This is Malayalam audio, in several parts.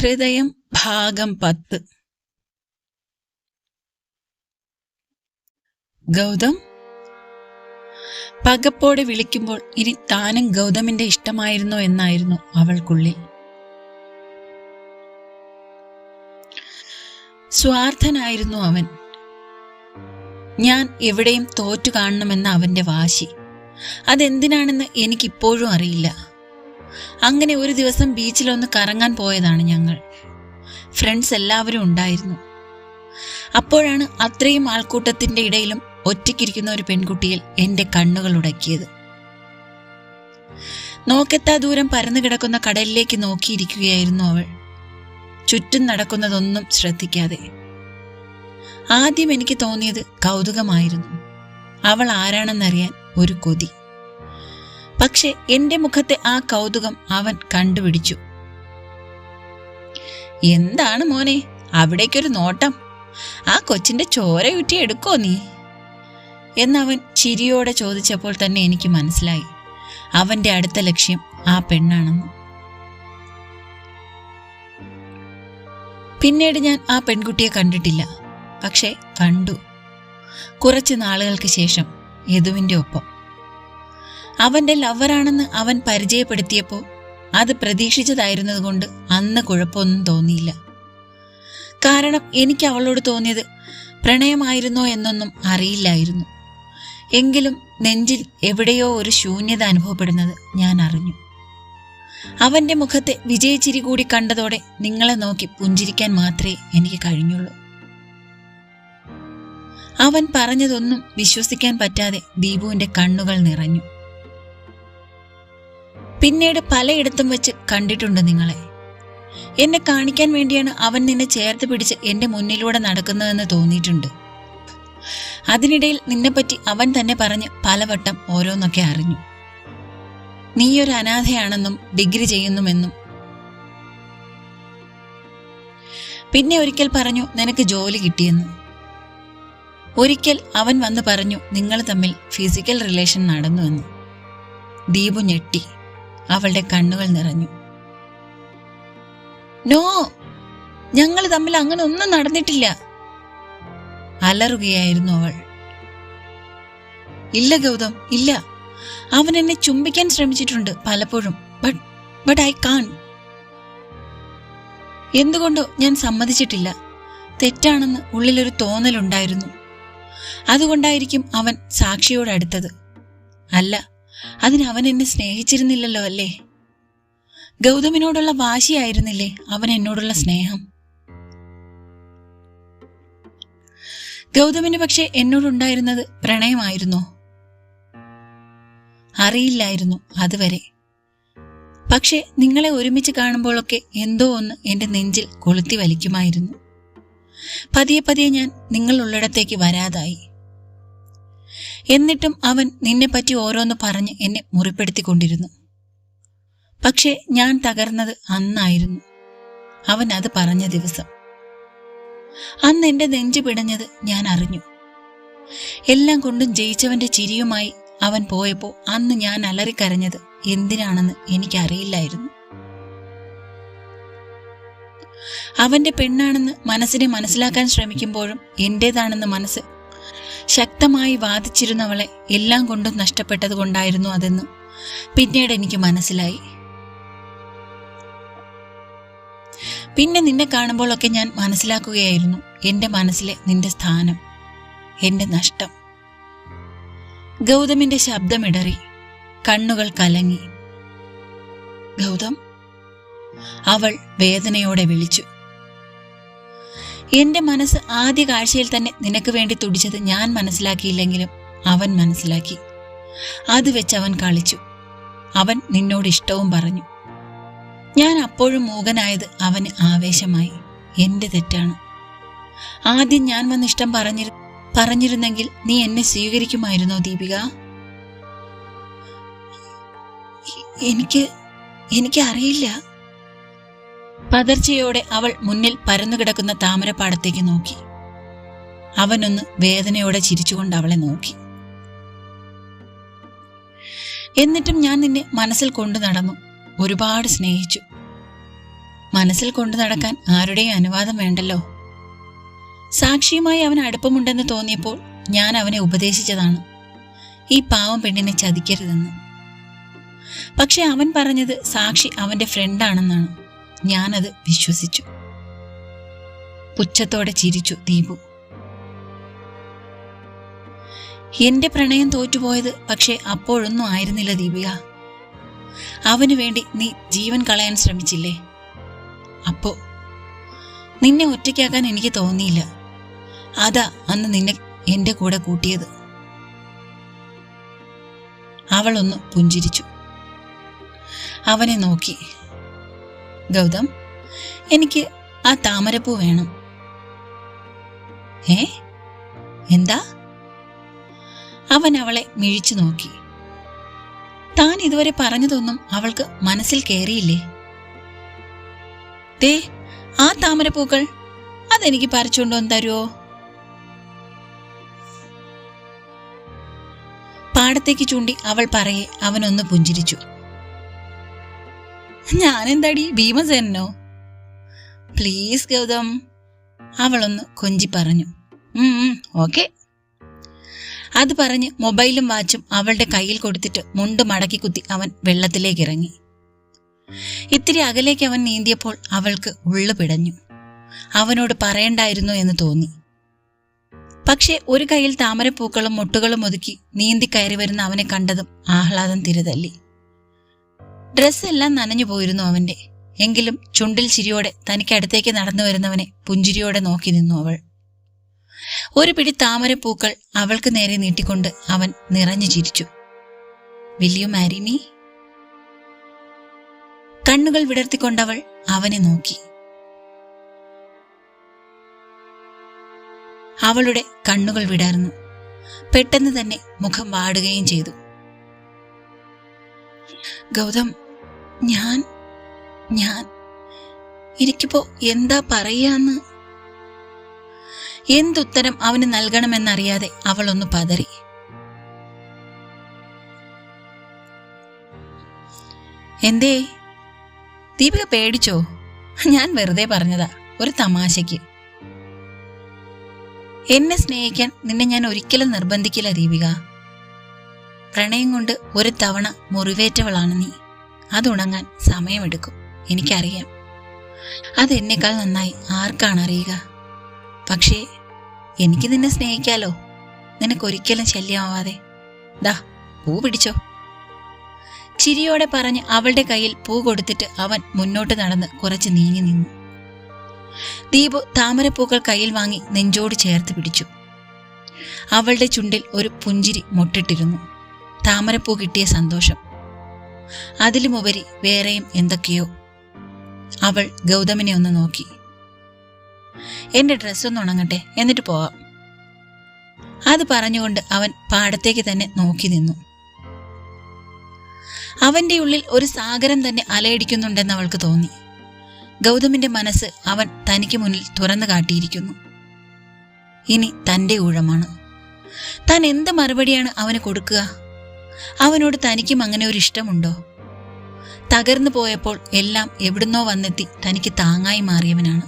ഹൃദയം ഭാഗം പത്ത്. ഗൗതം പകപ്പോടെ വിളിക്കുമ്പോൾ ഇനി താനും ഗൗതമിന്റെ ഇഷ്ടമായിരുന്നോ? എന്നായിരുന്നു അവൾക്കുള്ളിൽ. സ്വാർത്ഥനായിരുന്നു അവൻ. ഞാൻ എവിടെയും തോറ്റു കാണണമെന്ന അവന്റെ വാശി. അതെന്തിനാണെന്ന് എനിക്കിപ്പോഴും അറിയില്ല. അങ്ങനെ ഒരു ദിവസം ബീച്ചിലൊന്ന് കറങ്ങാൻ പോയതാണ് ഞങ്ങൾ. ഫ്രണ്ട്സ് എല്ലാവരും ഉണ്ടായിരുന്നു. അപ്പോഴാണ് അത്രയും ആൾക്കൂട്ടത്തിന്റെ ഇടയിലും ഒറ്റയ്ക്കിരിക്കുന്ന ഒരു പെൺകുട്ടിയിൽ എന്റെ കണ്ണുകൾ ഉടക്കിയത്. നോക്കെത്താ ദൂരം പരന്നു കിടക്കുന്ന കടലിലേക്ക് നോക്കിയിരിക്കുകയായിരുന്നു അവൾ. ചുറ്റും നടക്കുന്നതൊന്നും ശ്രദ്ധിക്കാതെ. ആദ്യം എനിക്ക് തോന്നിയത് കൗതുകമായിരുന്നു. അവൾ ആരാണെന്നറിയാൻ ഒരു കൊതി. പക്ഷെ എന്റെ മുഖത്തെ ആ കൗതുകം അവൻ കണ്ടുപിടിച്ചു. എന്താണ് മോനെ? അവിടേക്കൊരു നോട്ടം. ആ കൊച്ചിന്റെ ചോര യുറ്റി എടുക്കോ നീ? എന്നവൻ ചിരിയോടെ ചോദിച്ചപ്പോൾ തന്നെ എനിക്ക് മനസ്സിലായി. അവന്റെ അടുത്ത ലക്ഷ്യം ആ പെണ്ണാണെന്ന്. പിന്നീട് ഞാൻ ആ പെൺകുട്ടിയെ കണ്ടിട്ടില്ല. പക്ഷെ കണ്ടു. കുറച്ച് നാളുകൾക്ക് ശേഷം യദുവിന്റെ ഒപ്പം. അവന്റെ ലവറാണെന്ന് അവൻ പരിചയപ്പെടുത്തിയപ്പോൾ അത് പ്രതീക്ഷിച്ചതായിരുന്നതുകൊണ്ട് അന്ന് കുഴപ്പമൊന്നും തോന്നിയില്ല. കാരണം എനിക്ക് അവളോട് തോന്നിയത് പ്രണയമായിരുന്നോ എന്നൊന്നും അറിയില്ലായിരുന്നു. എങ്കിലും നെഞ്ചിൽ എവിടെയോ ഒരു ശൂന്യത അനുഭവപ്പെടുന്നത് ഞാൻ അറിഞ്ഞു. അവന്റെ മുഖത്തെ വിജയച്ചിരി കൂടി കണ്ടതോടെ നിങ്ങളെ നോക്കി പുഞ്ചിരിക്കാൻ മാത്രമേ എനിക്ക് കഴിഞ്ഞുള്ളൂ. അവൻ പറഞ്ഞതൊന്നും വിശ്വസിക്കാൻ പറ്റാതെ ദീപുവിന്റെ കണ്ണുകൾ നിറഞ്ഞു. പിന്നീട് പലയിടത്തും വെച്ച് കണ്ടിട്ടുണ്ട് നിങ്ങളെ. എന്നെ കാണിക്കാൻ വേണ്ടിയാണ് അവൻ നിന്നെ ചേർത്ത് പിടിച്ച് എന്റെ മുന്നിലൂടെ നടക്കുന്നതെന്ന് തോന്നിയിട്ടുണ്ട്. അതിനിടയിൽ നിന്നെപ്പറ്റി അവൻ തന്നെ പറഞ്ഞ് പലവട്ടം ഓരോന്നൊക്കെ അറിഞ്ഞു. നീയൊരു അനാഥയാണെന്നും ഡിഗ്രി ചെയ്യുന്നുമെന്നും. പിന്നെ ഒരിക്കൽ പറഞ്ഞു നിനക്ക് ജോലി കിട്ടിയെന്ന്. ഒരിക്കൽ അവൻ വന്ന് പറഞ്ഞു നിങ്ങൾ തമ്മിൽ ഫിസിക്കൽ റിലേഷൻ നടന്നുവെന്ന്. ദീപു ഞെട്ടി. അവളുടെ കണ്ണുകൾ നിറഞ്ഞു. നോ ഞങ്ങൾ തമ്മിൽ അങ്ങനെ ഒന്നും നടന്നിട്ടില്ല അലറുകയായിരുന്നു അവൾ. ഇല്ല ഗൗതം ഇല്ല. അവൻ എന്നെ ചുംബിക്കാൻ ശ്രമിച്ചിട്ടുണ്ട് പലപ്പോഴും ബട്ട് ഐ കാൺ. എന്തുകൊണ്ടോ ഞാൻ സമ്മതിച്ചിട്ടില്ല. തെറ്റാണെന്ന് ഉള്ളിലൊരു തോന്നലുണ്ടായിരുന്നു. അതുകൊണ്ടായിരിക്കും അവൻ സാക്ഷിയോട് അടുത്തത് അല്ല അതിന് അവൻ എന്നെ സ്നേഹിച്ചിരുന്നില്ലല്ലോ അല്ലേ? ഗൗതമിനോടുള്ള വാശിയായിരുന്നില്ലേ അവൻ എന്നോടുള്ള സ്നേഹം? ഗൗതമിന് പക്ഷെ എന്നോടുണ്ടായിരുന്നത് പ്രണയമായിരുന്നോ? അറിയില്ലായിരുന്നു അതുവരെ. പക്ഷെ നിങ്ങളെ ഒരുമിച്ച് കാണുമ്പോഴൊക്കെ എന്തോ ഒന്ന് എന്റെ നെഞ്ചിൽ കൊളുത്തി വലിക്കുമായിരുന്നു. പതിയെ പതിയെ ഞാൻ നിങ്ങളുള്ളിടത്തേക്ക് വരാതായി. എന്നിട്ടും അവൻ നിന്നെപ്പറ്റി ഓരോന്ന് പറഞ്ഞ് എന്നെ മുറിപ്പെടുത്തിക്കൊണ്ടിരുന്നു. പക്ഷേ ഞാൻ തകർന്നത് അന്നായിരുന്നു. അവൻ അത് പറഞ്ഞ ദിവസം. അന്ന് എന്റെ നെഞ്ചു പിടഞ്ഞത് ഞാൻ അറിഞ്ഞു. എല്ലാം കൊണ്ടും ജയിച്ചവന്റെ ചിരിയുമായി അവൻ പോയപ്പോ അന്ന് ഞാൻ അലറിക്കരഞ്ഞത് എന്തിനാണെന്ന് എനിക്കറിയില്ലായിരുന്നു. അവന്റെ പെണ്ണാണെന്ന് മനസ്സിനെ മനസ്സിലാക്കാൻ ശ്രമിക്കുമ്പോഴും എന്റേതാണെന്ന് മനസ്സ് ശക്തമായി വാദിച്ചിരുന്നവളെ എല്ലാം കൊണ്ടും നഷ്ടപ്പെട്ടത് കൊണ്ടായിരുന്നു അതെന്ന് പിന്നീട് എനിക്ക് മനസ്സിലായി. പിന്നെ നിന്നെ കാണുമ്പോഴൊക്കെ ഞാൻ മനസ്സിലാക്കുകയായിരുന്നു എന്റെ മനസ്സിലെ നിന്റെ സ്ഥാനം എന്റെ നഷ്ടം. ഗൗതമിന്റെ ശബ്ദമിടറി കണ്ണുകൾ കലങ്ങി. ഗൗതം? അവൾ വേദനയോടെ വിളിച്ചു. എന്റെ മനസ്സ് ആദ്യ കാഴ്ചയിൽ തന്നെ നിനക്ക് വേണ്ടി തുടിച്ചത് ഞാൻ മനസ്സിലാക്കിയില്ലെങ്കിലും അവൻ മനസ്സിലാക്കി. അത് വെച്ച് അവൻ കളിച്ചു. അവൻ നിന്നോട് ഇഷ്ടവും പറഞ്ഞു. ഞാൻ അപ്പോഴും മൂകനായത് അവന് ആവേശമായി. എന്റെ തെറ്റാണ്. ആദ്യം ഞാൻ വന്ന് ഇഷ്ടം പറഞ്ഞിരു പറഞ്ഞിരുന്നെങ്കിൽ നീ എന്നെ സ്വീകരിക്കുമായിരുന്നോ ദീപിക? എനിക്ക് എനിക്ക് അറിയില്ല പതർച്ചയോടെ അവൾ മുന്നിൽ പരന്നുകിടക്കുന്ന താമരപ്പാടത്തേക്ക് നോക്കി. അവനൊന്ന് വേദനയോടെ ചിരിച്ചുകൊണ്ട് അവളെ നോക്കി. എന്നിട്ടും ഞാൻ നിന്നെ മനസ്സിൽ കൊണ്ടു നടന്നു. ഒരുപാട് സ്നേഹിച്ചു. മനസ്സിൽ കൊണ്ടു നടക്കാൻ ആരുടെയും അനുവാദം വേണ്ടല്ലോ. സാക്ഷിയുമായി അവന് അടുപ്പമുണ്ടെന്ന് തോന്നിയപ്പോൾ ഞാൻ അവനെ ഉപദേശിച്ചതാണ്. ഈ പാവം പെണ്ണിനെ ചതിക്കരുതെന്ന്. പക്ഷെ അവൻ പറഞ്ഞത് സാക്ഷി അവന്റെ ഫ്രണ്ടാണെന്നാണ് ഞാനത് വിശ്വസിച്ചു. പുച്ഛത്തോടെ ചിരിച്ചു ദീപു എന്റെ പ്രണയം തോറ്റുപോയത് പക്ഷെ അപ്പോഴൊന്നും ആയിരുന്നില്ല ദീപിക. അവനു വേണ്ടി നീ ജീവൻ കളയാൻ ശ്രമിച്ചില്ലേ? അപ്പോ നിന്നെ ഒറ്റയ്ക്കാക്കാൻ എനിക്ക് തോന്നിയില്ല. അതാ അന്ന് നിന്നെ എന്റെ കൂടെ കൂട്ടിയത്. അവളൊന്ന് പുഞ്ചിരിച്ചു. അവനെ നോക്കി. ഗൗതം എനിക്ക് ആ താമരപ്പൂ വേണം. ഏ? എന്താ? അവൻ അവളെ മിഴിച്ചു നോക്കി. താൻ ഇതുവരെ പറഞ്ഞതൊന്നും അവൾക്ക് മനസ്സിൽ കയറിയില്ലേ ദേ ആ താമരപ്പൂക്കൾ അതെനിക്ക് പറിച്ചുകൊണ്ട് വന്ന് തരുമോ പാടത്തേക്ക് ചൂണ്ടി അവൾ പറയെ അവനൊന്ന് പുഞ്ചിരിച്ചു. ഞാനെന്താടി? ഭീമസേനോ പ്ലീസ് ഗൗതം. അവളൊന്ന് കൊഞ്ചി പറഞ്ഞു. ഓക്കെ അത് പറഞ്ഞ് മൊബൈലും വാച്ചും അവളുടെ കയ്യിൽ കൊടുത്തിട്ട് മുണ്ട് മടക്കി കുത്തി അവൻ വെള്ളത്തിലേക്ക് ഇറങ്ങി ഇത്തിരി അകലേക്ക് അവൻ നീന്തിയപ്പോൾ അവൾക്ക് ഉള്ളു പിടഞ്ഞു. അവനോട് പറയണ്ടായിരുന്നു എന്ന് തോന്നി. പക്ഷേ ഒരു കയ്യിൽ താമരപ്പൂക്കളും മുട്ടുകളും ഒതുക്കി നീന്തി കയറി വരുന്ന അവനെ കണ്ടതും ആഹ്ലാദം തിരതല്ലി. ഡ്രസ്സെല്ലാം നനഞ്ഞു പോയിരുന്നു അവന്റെ. എങ്കിലും ചുണ്ടിൽ ചിരിയോടെ തനിക്ക് അടുത്തേക്ക് നടന്നു വരുന്നവനെ പുഞ്ചിരിയോടെ നോക്കി നിന്നു അവൾ. ഒരു പിടി താമരപ്പൂക്കൾ അവൾക്ക് നേരെ നീട്ടിക്കൊണ്ട് അവൻ നിറഞ്ഞു ചിരിച്ചു. വിൽ യു മാരി മീ കണ്ണുകൾ വിടർത്തിക്കൊണ്ടവൾ അവനെ നോക്കി. അവളുടെ കണ്ണുകൾ വിടർന്നു. പെട്ടെന്ന് തന്നെ മുഖം വാടുകയും ചെയ്തു. ഗൗതം ഞാൻ ഞാൻ എനിക്കിപ്പോ എന്താ പറയാന്ന്? എന്തുത്തരം അവന് നൽകണമെന്നറിയാതെ അവളൊന്ന് പതറി. എന്തേ? ദീപിക പേടിച്ചോ? ഞാൻ വെറുതെ പറഞ്ഞതാ ഒരു തമാശയ്ക്ക്. എന്നെ സ്നേഹിക്കാൻ നിന്നെ ഞാൻ ഒരിക്കലും നിർബന്ധിക്കില്ല ദീപിക. പ്രണയം കൊണ്ട് ഒരു തവണ മുറിവേറ്റവളാണ് നീ. അതുണങ്ങാൻ സമയമെടുക്കും. എനിക്കറിയാം. അതെന്നേക്കാൾ നന്നായി ആർക്കാണ് അറിയുക? പക്ഷേ എനിക്ക് നിന്നെ സ്നേഹിക്കാലോ? നിനക്കൊരിക്കലും ശല്യമാവാതെ. ദാ പൂ പിടിച്ചോ. ചിരിയോടെ പറഞ്ഞ് അവളുടെ കയ്യിൽ പൂ കൊടുത്തിട്ട് അവൻ മുന്നോട്ട് നടന്ന് കുറച്ച് നീങ്ങി നിന്നു. ദീപു താമരപ്പൂക്കൾ കയ്യിൽ വാങ്ങി നെഞ്ചോട് ചേർത്ത് പിടിച്ചു. അവളുടെ ചുണ്ടിൽ ഒരു പുഞ്ചിരി മൊട്ടിട്ടിരുന്നു. താമരപ്പൂ കിട്ടിയ സന്തോഷം. അതിലുമുപരി വേറെയും എന്തൊക്കെയോ. അവൾ ഗൗതമിനെ ഒന്ന് നോക്കി. എന്റെ ഡ്രസ്സൊന്ന് ഉണങ്ങട്ടെ എന്നിട്ട് പോവാം. അത് പറഞ്ഞുകൊണ്ട് അവൻ പാടത്തേക്ക് തന്നെ നോക്കി നിന്നു. അവന്റെ ഉള്ളിൽ ഒരു സാഗരം തന്നെ അലയടിക്കുന്നുണ്ടെന്ന് അവൾക്ക് തോന്നി. ഗൗതമിന്റെ മനസ്സ് അവൻ തനിക്ക് മുന്നിൽ തുറന്നു കാട്ടിയിരിക്കുന്നു. ഇനി തന്റെ ഊഴമാണ്. താൻ എന്ത് മറുപടിയാണ് അവന് കൊടുക്കുക? അവനോട് തനിക്കും അങ്ങനെ ഒരു ഇഷ്ടമുണ്ടോ? തകർന്നു പോയപ്പോൾ എല്ലാം എവിടുന്നോ വന്നെത്തി തനിക്ക് താങ്ങായി മാറിയവനാണ്.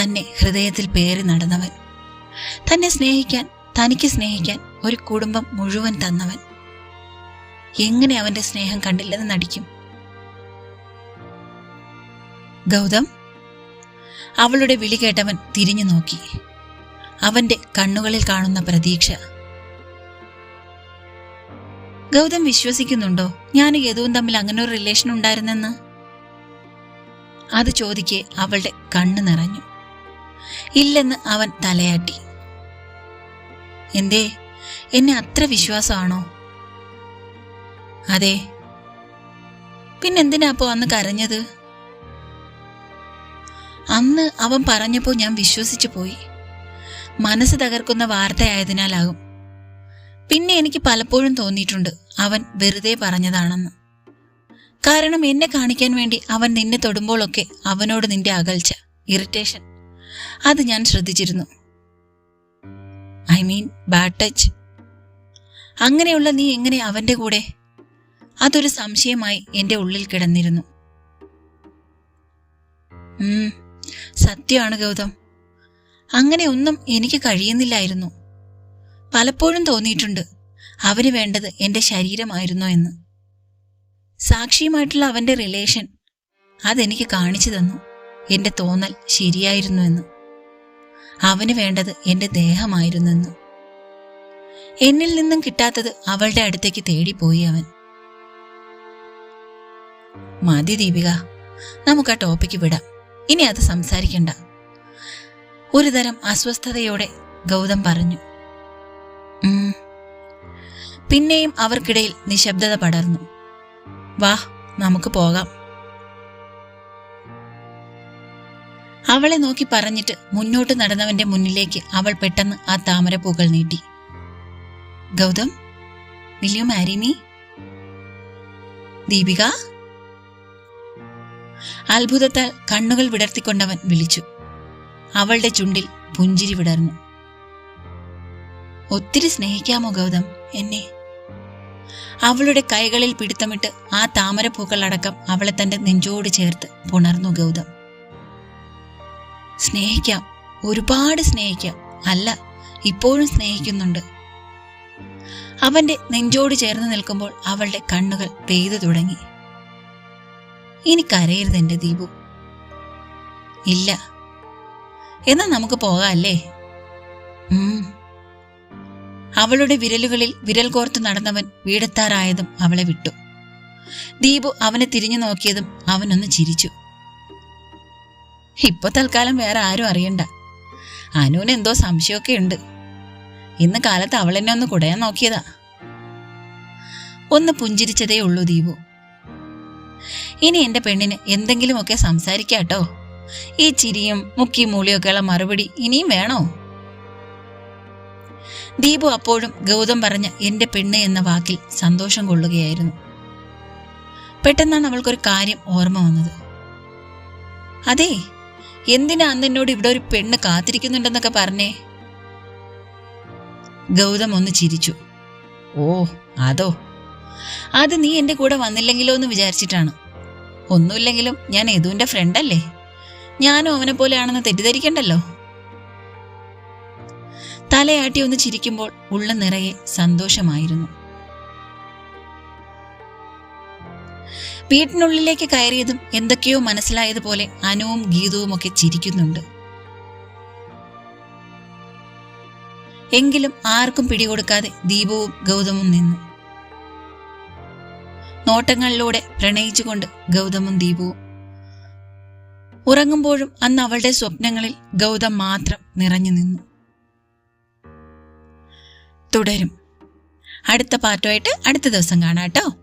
തന്നെ ഹൃദയത്തിൽ പേറി നടന്നവൻ. തന്നെ സ്നേഹിക്കാൻ തനിക്ക് സ്നേഹിക്കാൻ ഒരു കുടുംബം മുഴുവൻ തന്നവൻ. എങ്ങനെ അവന്റെ സ്നേഹം കണ്ടില്ലെന്ന് നടിക്കും. ഗൗതം അവളുടെ വിളി കേട്ടവൻ തിരിഞ്ഞു നോക്കി. അവന്റെ കണ്ണുകളിൽ കാണുന്ന പ്രതീക്ഷ ഗൗതം വിശ്വസിക്കുന്നുണ്ടോ? ഞാൻ യദുവും തമ്മിൽ അങ്ങനെ ഒരു റിലേഷൻ ഉണ്ടായിരുന്നെന്ന്? അത് ചോദിക്കെ അവളുടെ കണ്ണ് നിറഞ്ഞു. ഇല്ലെന്ന് അവൻ തലയാട്ടി. എന്തേ? എന്നെ അത്ര വിശ്വാസമാണോ? അതെ. പിന്നെന്തിനാ അപ്പോ അന്ന് കരഞ്ഞത്? അന്ന് അവൻ പറഞ്ഞപ്പോൾ ഞാൻ വിശ്വസിച്ചു പോയി. മനസ്സ് തകർക്കുന്ന വാർത്തയായതിനാലാകും. പിന്നെ എനിക്ക് പലപ്പോഴും തോന്നിയിട്ടുണ്ട് അവൻ വെറുതെ പറഞ്ഞതാണെന്ന്. കാരണം എന്നെ കാണിക്കാൻ വേണ്ടി അവൻ നിന്നെ തൊടുമ്പോഴൊക്കെ അവനോട് നിന്റെ അകൽച്ച ഇറിറ്റേഷൻ അത് ഞാൻ ശ്രദ്ധിച്ചിരുന്നു. ഐ മീൻ ബാഡ് ടച്ച് അങ്ങനെയുള്ള നീ എങ്ങനെ അവന്റെ കൂടെ? അതൊരു സംശയമായി എന്റെ ഉള്ളിൽ കിടന്നിരുന്നു. സത്യമാണ് ഗൗതം. അങ്ങനെ ഒന്നും എനിക്ക് കഴിയുന്നില്ലായിരുന്നു. പലപ്പോഴും തോന്നിയിട്ടുണ്ട്. അവന് വേണ്ടത് എന്റെ ശരീരമായിരുന്നോ എന്ന്. സാക്ഷിയുമായിട്ടുള്ള അവന്റെ റിലേഷൻ അതെനിക്ക് കാണിച്ചു തന്നു. എന്റെ തോന്നൽ ശരിയായിരുന്നു എന്ന്. അവന് വേണ്ടത് എന്റെ ദേഹമായിരുന്നെന്ന് എന്നിൽ നിന്നും കിട്ടാത്തത് അവളുടെ അടുത്തേക്ക് തേടിപ്പോയി അവൻ. മതി ദീപിക നമുക്ക് ആ ടോപ്പിക്ക് വിടാം. ഇനി അത് സംസാരിക്കണ്ട. ഒരുതരം അസ്വസ്ഥതയോടെ ഗൗതം പറഞ്ഞു. പിന്നെയും അവർക്കിടയിൽ നിശബ്ദത പടർന്നു. വാ നമുക്ക് പോകാം. അവളെ നോക്കി പറഞ്ഞിട്ട് മുന്നോട്ട് നടന്നവന്റെ മുന്നിലേക്ക് അവൾ പെട്ടെന്ന് ആ താമരപ്പൂക്കൾ നീട്ടി. Gautam will you marry me Deepika? അത്ഭുതത്താൽ കണ്ണുകൾ വിടർത്തിക്കൊണ്ടവൻ വിളിച്ചു. അവളുടെ ചുണ്ടിൽ പുഞ്ചിരി വിടർന്നു. ഒത്തിരി സ്നേഹിക്കാമോ ഗൗതം? എന്നെ. അവളുടെ കൈകളിൽ പിടുത്തമിട്ട് ആ താമരപ്പൂക്കൾ അടക്കം അവളെ തന്റെ നെഞ്ചോട് ചേർത്ത് പുണർന്നു ഗൗതം. സ്നേഹിക്കാം. ഒരുപാട് സ്നേഹിക്കാം. അല്ല ഇപ്പോഴും സ്നേഹിക്കുന്നുണ്ട്. അവന്റെ നെഞ്ചോട് ചേർന്ന് നിൽക്കുമ്പോൾ അവളുടെ കണ്ണുകൾ പെയ്തു തുടങ്ങി. ഇനി കരയരുത് എന്റെ ദീപു. ഇല്ല. എന്നാ നമുക്ക് പോകാല്ലേ ഉം. അവളുടെ വിരലുകളിൽ വിരൽ കോർത്ത് നടന്നവൻ വീടെത്താറായതും അവളെ വിട്ടു. ദീപു അവനെ തിരിഞ്ഞു നോക്കിയതും അവനൊന്ന് ചിരിച്ചു. ഇപ്പൊ തൽക്കാലം വേറെ ആരും അറിയണ്ട. അനുവിന് എന്തോ സംശയമൊക്കെ ഉണ്ട്. ഇന്ന് കാലത്ത് അവൾ എന്നെ ഒന്ന് കുടയാൻ നോക്കിയതാ. ഒന്ന് പുഞ്ചിരിച്ചതേ ഉള്ളൂ ദീപു. ഇനി എന്റെ പെണ്ണിന് എന്തെങ്കിലുമൊക്കെ സംസാരിക്കാട്ടോ. ഈ ചിരിയും മുക്കി മൂളിയൊക്കെയുള്ള മറുപടി ഇനിയും വേണോ? ദീപു അപ്പോഴും ഗൗതം പറഞ്ഞ എന്റെ പെണ്ണ് എന്ന വാക്കിൽ സന്തോഷം കൊള്ളുകയായിരുന്നു. പെട്ടെന്നാണ് അവൾക്കൊരു കാര്യം ഓർമ്മ വന്നത്. അതെ എന്തിനാ അന്ന് എന്നോട് ഇവിടെ ഒരു പെണ്ണ് കാത്തിരിക്കുന്നുണ്ടെന്നൊക്കെ പറഞ്ഞേ? ഗൗതം ഒന്ന് ചിരിച്ചു. ഓ അതോ? അത് നീ എന്റെ കൂടെ വന്നില്ലെങ്കിലോ എന്ന് വിചാരിച്ചിട്ടാണ്. ഒന്നുമില്ലെങ്കിലും ഞാൻ യദുവിന്റെ ഫ്രണ്ടല്ലേ ഞാനും അവനെ പോലെയാണെന്ന് തെറ്റിദ്ധരിക്കണ്ടല്ലോ? തലയാട്ടി ഒന്ന് ചിരിക്കുമ്പോൾ ഉള്ള നിറയെ സന്തോഷമായിരുന്നു. വീട്ടിനുള്ളിലേക്ക് കയറിയതും എന്തൊക്കെയോ മനസ്സിലായതുപോലെ അനുവും ഗീതവും ഒക്കെ ചിരിക്കുന്നുണ്ട്. എങ്കിലും ആർക്കും പിടികൊടുക്കാതെ ദീപവും ഗൗതമും നിന്നു. നോട്ടങ്ങളിലൂടെ പ്രണയിച്ചുകൊണ്ട് ഗൗതമും ദീപവും. ഉറങ്ങുമ്പോഴും അന്ന് അവളുടെ സ്വപ്നങ്ങളിൽ ഗൗതം മാത്രം നിറഞ്ഞു നിന്നു. തുടരും. അടുത്ത പാർട്ടുമായിട്ട് അടുത്ത ദിവസം കാണാം കേട്ടോ.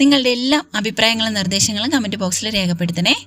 നിങ്ങളുടെ എല്ലാ അഭിപ്രായങ്ങളും നിർദ്ദേശങ്ങളും കമന്റ് ബോക്സിൽ രേഖപ്പെടുത്തണേ.